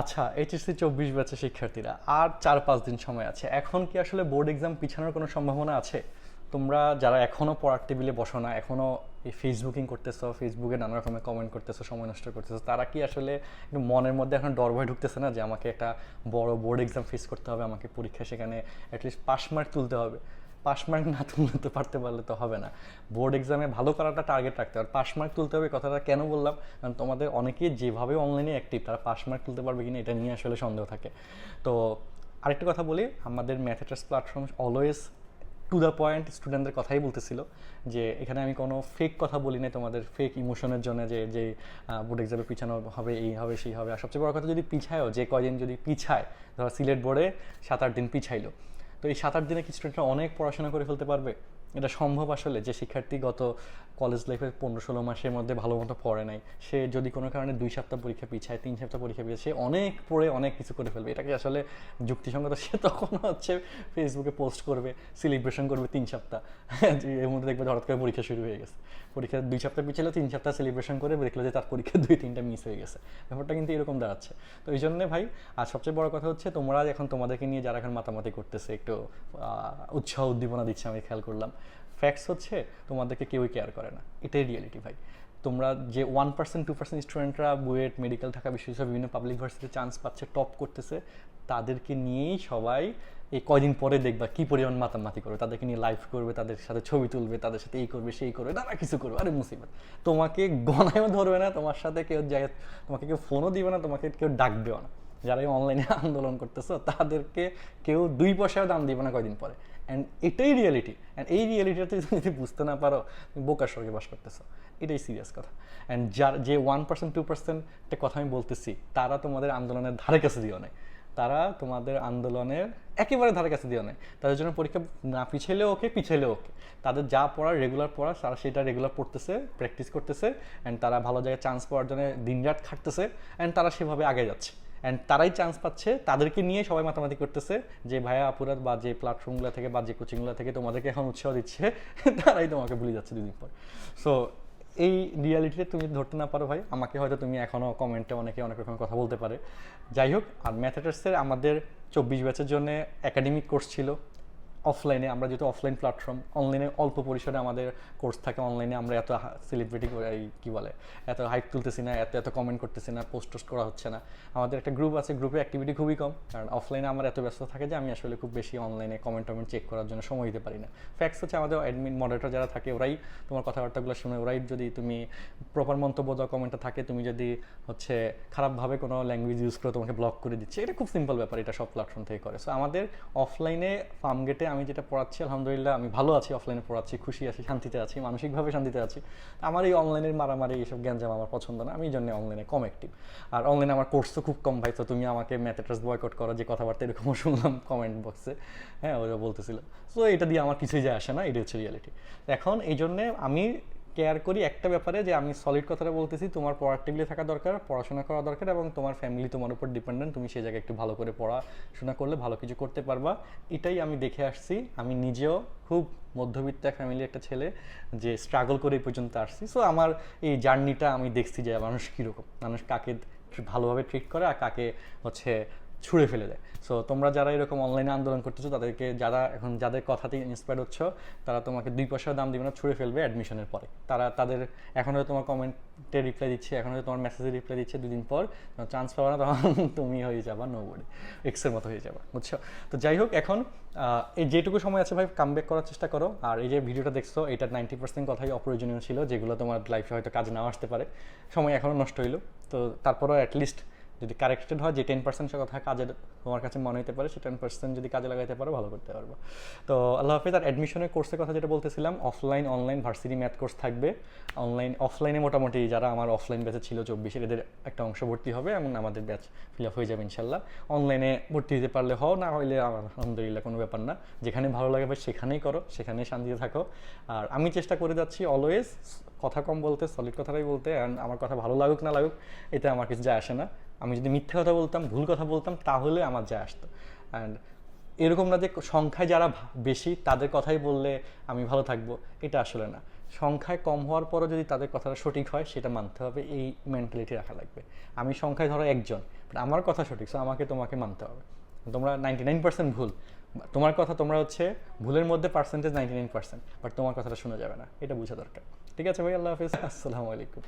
আচ্ছা এইচএসসি চব্বিশ ব্যাচের শিক্ষার্থীরা, আর চার পাঁচ দিন সময় আছে। এখন কি আসলে বোর্ড এক্সাম পিছানোর কোনো সম্ভাবনা আছে? তোমরা যারা এখনও পড়ার টেবিলে বসো না এখনও এই ফেসবুকিং করতেছো, ফেসবুকে নানা রকমের কমেন্ট করতেছো, সময় নষ্ট করতেছো, তারা কি আসলে একটু মনের মধ্যে এখন ডর ভয় ঢুকতেছে না যে আমাকে একটা বড় বোর্ড এক্সাম ফেস করতে হবে, আমাকে পরীক্ষা সেখানে অ্যাটলিস্ট পাস মার্ক তুলতে হবে? পাস মার্ক না তুলতে পারতে পারলে তো হবে না। বোর্ড এক্সামে ভালো করাটা টার্গেট রাখতে হবে। পাস মার্ক তুলতে হবে কথাটা কেন বললাম? কারণ তোমাদের অনেকেই যেভাবে অনলাইনে অ্যাক্টিভ তারা পাস মার্ক তুলতে পারবে কিনা এটা নিয়ে আসলে সন্দেহ থাকে। তো আরেকটা কথা বলি, আমাদের ম্যাথেটাস platform always to the point স্টুডেন্টদের কথাই বলতেছিল যে, এখানে আমি কোনো ফেক কথা বলি নাই, তোমাদের ফেক ইমোশনের জন্য যে যে বোর্ড এক্সামে পিছানো হবে, এই হবে, সেই হবে। আর সবচেয়ে বড় কথা, যদি পিছায়ও, যে কয়দিন যদি পিছায়, ধরো সিলেট বোর্ডে সাত আট দিন পিছাইলো। তো এই সাত আট দিনে কি স্টুডেন্টরা অনেক পড়াশোনা করে ফেলতে পারবে? এটা সম্ভব আসলে যে শিক্ষার্থী গত কলেজ লাইফের পনেরো ষোলো মাসের মধ্যে ভালো মতো পড়ে নাই। সে যদি কোনো কারণে দুই সপ্তাহ পরীক্ষা পিছায়, তিন সপ্তাহ পরীক্ষা পিছায়, সে অনেক পড়ে, অনেক কিছু করে ফেলবে। এটাকে আসলে যুক্তিসঙ্গত সে তখন হচ্ছে ফেসবুকে পোস্ট করবে সেলিব্রেশন করবে তিন সপ্তাহ। এর মধ্যে দেখবে হঠাৎ করে পরীক্ষা শুরু হয়ে গেছে। পরীক্ষা দুই সপ্তাহ পিছালে, তিন সপ্তাহ সেলিব্রেশন করে দেখল যে তার পরীক্ষা দুই, তিনটা মিস হয়ে গেছে। ব্যাপারটা কিন্তু এরকম দাঁড়াচ্ছে। তো এই জন্যে ভাই আর সবচেয়ে বড় কথা হচ্ছে তোমরা এখন তোমাদেরকে নিয়ে যারা এখন মাতামাতি করতেছে, একটু উৎসাহ উদ্দীপনা দিচ্ছে, আমি খেয়াল করলাম। ফ্যাক্টস হচ্ছে, তোমাদেরকে কেউই কেয়ার করে না। এটাই রিয়েলিটি ভাই। তোমরা যে ওয়ান পার্সেন্ট টু পার্সেন্ট স্টুডেন্টরা বুয়েট মেডিকেল ঢাকা বিশ্ববিদ্যালয় বিভিন্ন পাবলিক ভার্সিটিতে চান্স পাচ্ছে টপ করতেছে, তাদেরকে নিয়েই সবাই এই কয়দিন পরে দেখবা কি পরিমাণ মাতামাতি করবে। তাদেরকে নিয়ে লাইভ করবে, তাদের সাথে ছবি তুলবে, তাদের সাথে এই করবে, সেই করবে, নানা কিছু করবে। আরে মুসিবত। তোমাকে গণায়ও ধরবে না, তোমার সাথে কেউ যায় তোমাকে কেউ ফোনও দিবে না, তোমাকে কেউ ডাকবেও না। যারা এই অনলাইনে আন্দোলন করতেছো, তাদেরকে কেউ দুই পয়সাও দাম দিবে না কয়দিন পরে। অ্যান্ড এটাই রিয়েলিটি অ্যান্ড এই রিয়েলিটিতে তুমি যদি বুঝতে না পারো, তুমি বোকার স্বর্গে বাস করতেছো। এটাই সিরিয়াস কথা। অ্যান্ড যার, যে ওয়ান পার্সেন্ট টু পার্সেন্টে কথা আমি বলতেছি, তারা তোমাদের আন্দোলনের ধারে কাছে দিও নাই। তারা তোমাদের আন্দোলনের একেবারে ধারে কাছে দিও নাই। তাদের জন্য পরীক্ষা না পিছাইলেও ওকে পিছাইলেও ওকে। তাদের যা পড়ার রেগুলার পড়া, তারা সেটা রেগুলার পড়তেছে প্র্যাকটিস করতেছে। অ্যান্ড তারা ভালো জায়গায় চান্স পাওয়ার জন্য দিনরাত খাটতেছে। অ্যান্ড তারা সেভাবে আগে যাচ্ছে। অ্যান্ড তারাই চান্স পাচ্ছে, তাদেরকে নিয়ে সবাই মাতামাতি করতেছে যে, ভাইয়া আপুরা বা যে প্ল্যাটফর্মগুলো থেকে বা যে কোচিংগুলো থেকে তোমাদেরকে এখন উৎসাহ দিচ্ছে, তারাই তোমাকে ভুলে যাচ্ছে দুদিন পর। সো এই রিয়ালিটিতে তুমি ধরতে না পারো ভাই। আমাকে হয়তো তুমি এখনও কমেন্টে অনেকে অনেক রকম কথা বলতে পারে। যাই হোক, আর ম্যাথেটার্সের আমাদের চব্বিশ ব্যাচের জন্য একাডেমিক কোর্স ছিল। অফলাইনে আমরা যেহেতু অফলাইন প্ল্যাটফর্ম অনলাইনে অল্প পরিসরে আমাদের কোর্স থাকে। অনলাইনে আমরা এত সেলিব্রিটি কী বলে, এত হাইপ তুলতেছি না, এত এত কমেন্ট করতেছি না পোস্ট টোস্ট করা হচ্ছে না। আমাদের একটা গ্রুপ আছে গ্রুপে অ্যাক্টিভিটি খুবই কম। কারণ অফলাইনে আমার এত ব্যস্ত থাকে যে আমি আসলে খুব বেশি অনলাইনে কমেন্ট টমেন্ট চেক করার জন্য সময় দিতে পারি না। ফ্যাক্স হচ্ছে আমাদের অ্যাডমিন মডারেটর যারা থাকে, ওরাই তোমার কথাবার্তাগুলো শুনে, ওরাই যদি তুমি প্রপার মন্তব্য দেওয়া কমেন্টটা থাকে, তুমি যদি হচ্ছে খারাপভাবে কোনো ল্যাঙ্গুয়েজ ইউজ করে তোমাকে ব্লক করে দিচ্ছে, এটা খুব সিম্পল ব্যাপার, এটা সব প্ল্যাটফর্ম থেকে করে। সো আমাদের অফলাইনে ফার্ম গেটে আমি যেটা পড়াচ্ছি, আলহামদুলিল্লাহ আমি ভালো আছি অফলাইনে পড়াচ্ছি, খুশি আছি, শান্তিতে আছি, মানসিকভাবে শান্তিতে আছি। আমার এই অনলাইনের মারামারি এইসব জ্ঞান জামা আমার পছন্দ না, আমি এই জন্য অনলাইনে কম অ্যাক্টিভ আর অনলাইনে আমার কোর্স তো খুব কম ভাই, তো তুমি আমাকে ম্যাথেটার্স বয়কট করো যে কথাবার্তা এরকমও শুনলাম কমেন্ট বক্সে হ্যাঁ ওরা বলতেছিল। সো এটা দিয়ে আমার কিছুই যায় আসে না, এটা হচ্ছে রিয়ালিটি এখন এই জন্যে আমি কেয়ার করি একটা ব্যাপারে যে আমি সলিড কথাটা বলতেছি, তোমার পড়ার টেবিলে থাকা দরকার, পড়াশোনা করা দরকার এবং তোমার ফ্যামিলি তোমার উপর ডিপেন্ডেন্ট তুমি সেই জায়গায় একটু ভালো করে পড়াশোনা করলে ভালো কিছু করতে পারবা। এটাই আমি দেখে আসছি। আমি নিজেও খুব মধ্যবিত্ত ফ্যামিলি একটা ছেলে যে স্ট্রাগল করে এই পর্যন্ত আসছি। সো আমার এই জার্নিটা আমি দেখছি যে মানুষ কীরকম, মানুষ কাকে ভালোভাবে ট্রিট করে আর কাকে হচ্ছে ছুঁড়ে ফেলে দেয়। সো তোমরা যারা এরকম অনলাইনে আন্দোলন করতেছো, তাদেরকে যারা এখন যাদের কথাতে ইন্সপায়ার হচ্ছ, তারা তোমাকে দুই পয়সা দাম দিবে না, ছুঁড়ে ফেলবে অ্যাডমিশনের পরে। তারা তাদের, এখন হয়তো তোমার কমেন্টে রিপ্লাই দিচ্ছে, এখন হয়তো তোমার মেসেজে রিপ্লাই দিচ্ছে দুদিন পর চান্স পাবা না, তখন তুমি হয়ে যাবা নো বডি এক্সের মতো হয়ে যাবা, বুঝছ? তো যাই হোক, এখন এই যেটুকু সময় আছে ভাই কাম করার চেষ্টা করো। আর এই যে ভিডিওটা দেখছ এটার নাইনটি পার্সেন্ট কথাই অপ্রয়োজনীয় ছিল, যেগুলো তোমার লাইফে হয়তো কাজে নাও আসতে পারে। সময় এখনও নষ্ট হইল। তো তারপরও অ্যাটলিস্ট যদি কারেক্টেড হয়, যে টেন পার্সেন্ট কথা কাজে তোমার কাছে মনে হতে পারে, সে টেন পার্সেন্ট যদি কাজে লাগাইতে পারো, ভালো করতে পারব। তো আল্লাহ হাফিজ, আর অ্যাডমিশনের কোর্সের কথা যেটা বলতেছিলাম offline online varsity math course থাকবে। অনলাইন অফলাইনে মোটামুটি যারা আমার অফলাইন ব্যাচে ছিল চব্বিশের, এদের একটা অংশ ভর্তি হবে, এবং আমাদের ব্যাচ ফিল আপ হয়ে যাবে ইনশাল্লাহ। অনলাইনে ভর্তি দিতে পারলে হও, না হইলে আমার আলহামদুলিল্লাহ কোনো ব্যাপার না। যেখানে ভালো লাগে সেখানেই করো, সেখানেই শান্তিতে থাকো। আর আমি চেষ্টা করে যাচ্ছি অলওয়েজ কথা কম বলতে সলিড কথাটাই বলতে অ্যান্ড আমার কথা ভালো লাগুক, না লাগুক এটা আমার কিছু যায় আসে না। আমি যদি মিথ্যা কথা বলতাম, ভুল কথা বলতাম, তাহলে আমার যায় আসতো। অ্যান্ড এরকম না যে সংখ্যায় যারা বেশি, তাদের কথাই বললে আমি ভালো থাকব, এটা আসলে না। সংখ্যায় কম হওয়ার পরও যদি তাদের কথাটা সঠিক হয়, সেটা মানতে হবে, এই মেন্টালিটি রাখা লাগবে। আমি সংখ্যায় ধরো একজন বাট আমার কথা সঠিক সো আমাকে তোমাকে মানতে হবে। তোমরা নাইনটি নাইন পার্সেন্ট ভুল তোমার কথা তোমরা হচ্ছে ভুলের মধ্যে percentage ninety nine percent but তোমার কথাটা শোনা যাবে না, এটা বোঝা দরকার। ঠিক আছে ভাই আল্লাহ হাফিজ। আসসালামু আলাইকুম।